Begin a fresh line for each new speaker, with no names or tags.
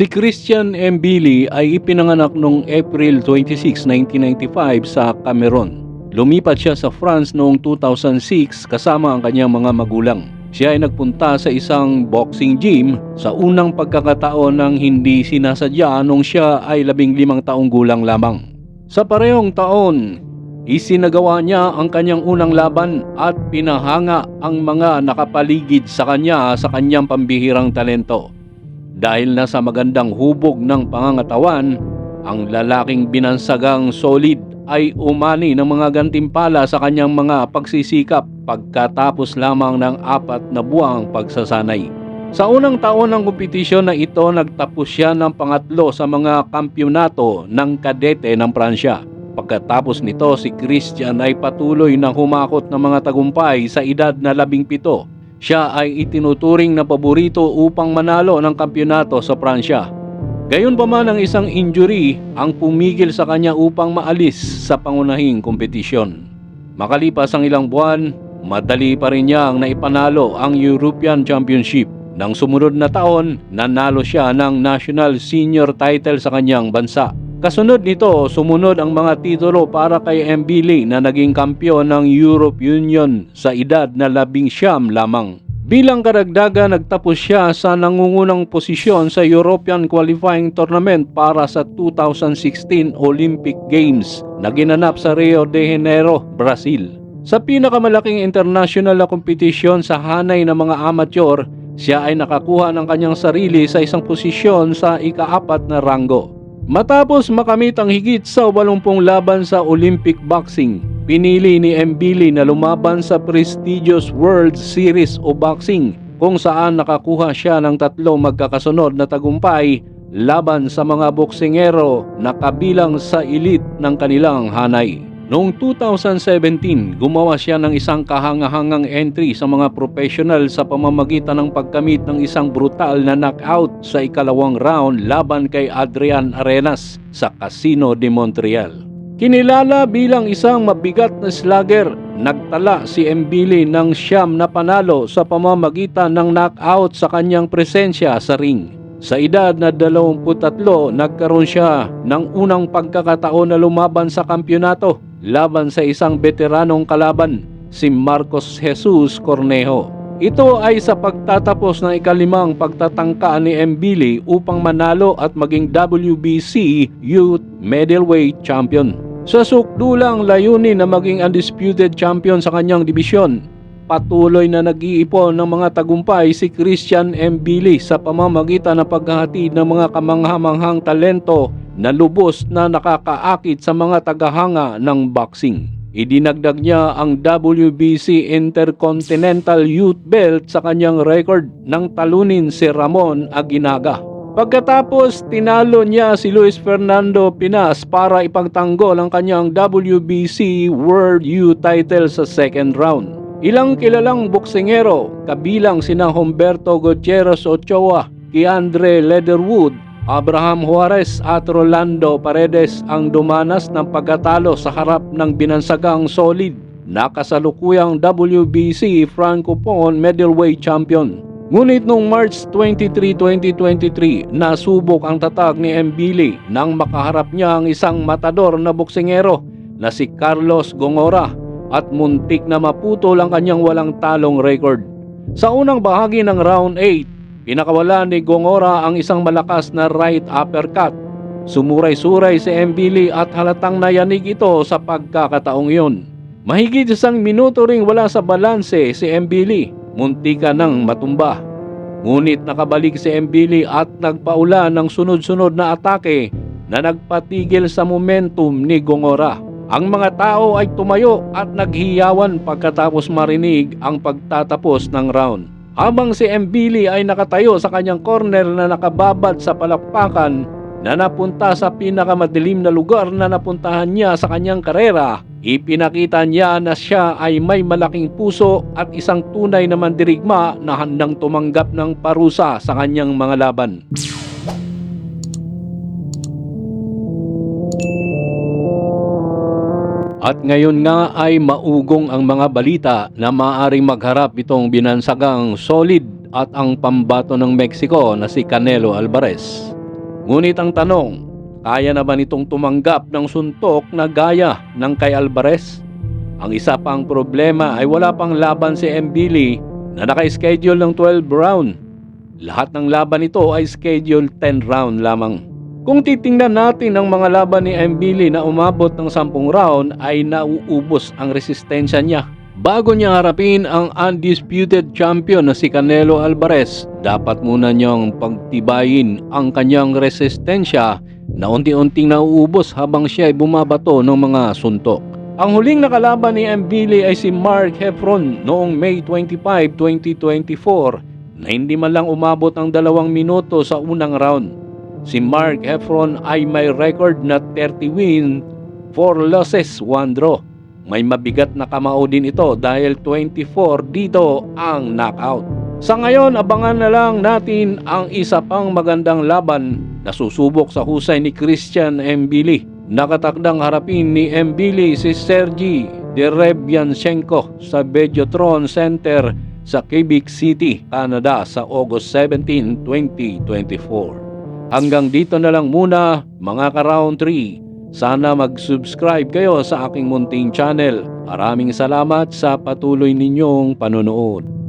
Si Christian M. Billy ay ipinanganak noong April 26, 1995 sa Cameron. Lumipat siya sa France noong 2006 kasama ang kanyang mga magulang. Siya ay nagpunta sa isang boxing gym sa unang pagkakataon ng hindi sinasadya nung siya ay labing limang taong gulang lamang. Sa parehong taon, isinagawa niya ang kanyang unang laban at pinahanga ang mga nakapaligid sa kanya sa kanyang pambihirang talento. Dahil nasa magandang hubog ng pangangatawan, ang lalaking binansagang solid ay umani ng mga gantimpala sa kanyang mga pagsisikap pagkatapos lamang ng apat na buwang pagsasanay. Sa unang taon ng kompetisyon na ito, nagtapos siya ng pangatlo sa mga kampyonato ng kadete ng Pransya. Pagkatapos nito, si Christian ay patuloy na humakot ng mga tagumpay sa edad na labing pito. Siya ay itinuturing na paborito upang manalo ng kampyonato sa Pransya. Gayon pa man ang isang injury ang pumigil sa kanya upang maalis sa pangunahing kompetisyon. Makalipas ang ilang buwan, madali pa rin niyang naipanalo ang European Championship. Nang sumunod na taon, nanalo siya ng national senior title sa kanyang bansa. Kasunod nito, sumunod ang mga titulo para kay Mbili na naging kampyon ng Europe Union sa edad na labing siyam lamang. Bilang karagdagan, nagtapos siya sa nangungunang posisyon sa European Qualifying Tournament para sa 2016 Olympic Games na ginanap sa Rio de Janeiro, Brazil. Sa pinakamalaking international na kompetisyon sa hanay ng mga amateur, siya ay nakakuha ng kanyang sarili sa isang posisyon sa ikaapat na ranggo. Matapos makamit ang higit sa 80 laban sa Olympic boxing, pinili ni Mbili na lumaban sa prestigious World Series o Boxing kung saan nakakuha siya ng tatlo magkakasunod na tagumpay laban sa mga boksingero na kabilang sa elite ng kanilang hanay. Noong 2017, gumawa siya ng isang kahangahangang entry sa mga professional sa pamamagitan ng pagkamit ng isang brutal na knockout sa ikalawang round laban kay Adrian Arenas sa Casino de Montreal. Kinilala bilang isang mabigat na slugger, nagtala si Mbili ng siyam na panalo sa pamamagitan ng knockout sa kanyang presensya sa ring. Sa edad na 23, nagkaroon siya ng unang pagkakataon na lumaban sa kampyonato laban sa isang veteranong kalaban, si Marcos Jesus Cornejo. Ito ay sa pagtatapos ng ikalimang pagtatangka ni Mbili upang manalo at maging WBC Youth Middleweight Champion. Sa sukdulang layunin na maging undisputed champion sa kanyang dibisyon, patuloy na nag-iipon ng mga tagumpay si Christian M. Billy sa pamamagitan ng paghahatid ng mga kamanghamanghang talento na lubos na nakakaakit sa mga tagahanga ng boxing. Idinagdag niya ang WBC Intercontinental Youth Belt sa kanyang record nang talunin si Ramon Aguinaga. Pagkatapos, tinalo niya si Luis Fernando Pinas para ipagtanggol ang kanyang WBC World U title sa second round. Ilang kilalang boksingero, kabilang sina Humberto Gutierrez Ochoa, Keandre Leatherwood, Abraham Juarez at Rolando Paredes ang dumanas ng pagkatalo sa harap ng binansagang solid na kasalukuyang WBC Francophone Middleweight Champion. Ngunit noong March 23, 2023, nasubok ang tatag ni Mbili nang makaharap niya ang isang matador na boksingero na si Carlos Gongora at muntik na maputol ang kanyang walang talong record. Sa unang bahagi ng round 8, pinakawala ni Gongora ang isang malakas na right uppercut. Sumuray-suray si Mbili at halatang nayanig ito sa pagkakataong iyon. Mahigit isang minuto ring wala sa balanse si Mbili muntika nang matumba. Ngunit nakabalik si Mbili at nagpaula ng sunod-sunod na atake na nagpatigil sa momentum ni Gongora. Ang mga tao ay tumayo at naghiyawan pagkatapos marinig ang pagtatapos ng round. Habang si Mbili ay nakatayo sa kanyang corner na nakababad sa palakpakan na napunta sa pinakamadilim na lugar na napuntahan niya sa kanyang karera, ipinakita niya na siya ay may malaking puso at isang tunay na mandirigma na handang tumanggap ng parusa sa kanyang mga laban. At ngayon nga ay maugong ang mga balita na maaaring magharap itong binansagang solid at ang pambato ng Mexico na si Canelo Alvarez. Ngunit ang tanong, kaya na ba nitong tumanggap ng suntok na gaya ng kay Alvarez? Ang isa pang problema ay wala pang laban si Mbili na naka-schedule ng 12 round. Lahat ng laban nito ay schedule 10 round lamang. Kung titingnan natin ang mga laban ni Mbili na umabot ng 10 round ay nauubos ang resistensya niya. Bago niya harapin ang undisputed champion na si Canelo Alvarez, dapat muna niyang pagtibayin ang kanyang resistensya na unti-unting nauubos habang siya ay bumabato ng mga suntok. Ang huling nakalaban ni Mbili ay si Mark Heffron noong May 25, 2024 na hindi man lang umabot ang dalawang minuto sa unang round. Si Mark Heffron ay may record na 30 win, 4 losses, 1 draw. May mabigat na kamao din ito dahil 24 dito ang knockout. Sa ngayon, abangan na lang natin ang isa pang magandang laban na susubok sa husay ni Christian Mbili. Nakatakdang harapin ni Mbili si Sergey Derebianchenko sa Videotron Center sa Quebec City, Canada sa August 17, 2024. Hanggang dito na lang muna mga ka-round 3. Sana mag-subscribe kayo sa aking munting channel. Maraming salamat sa patuloy ninyong panonood.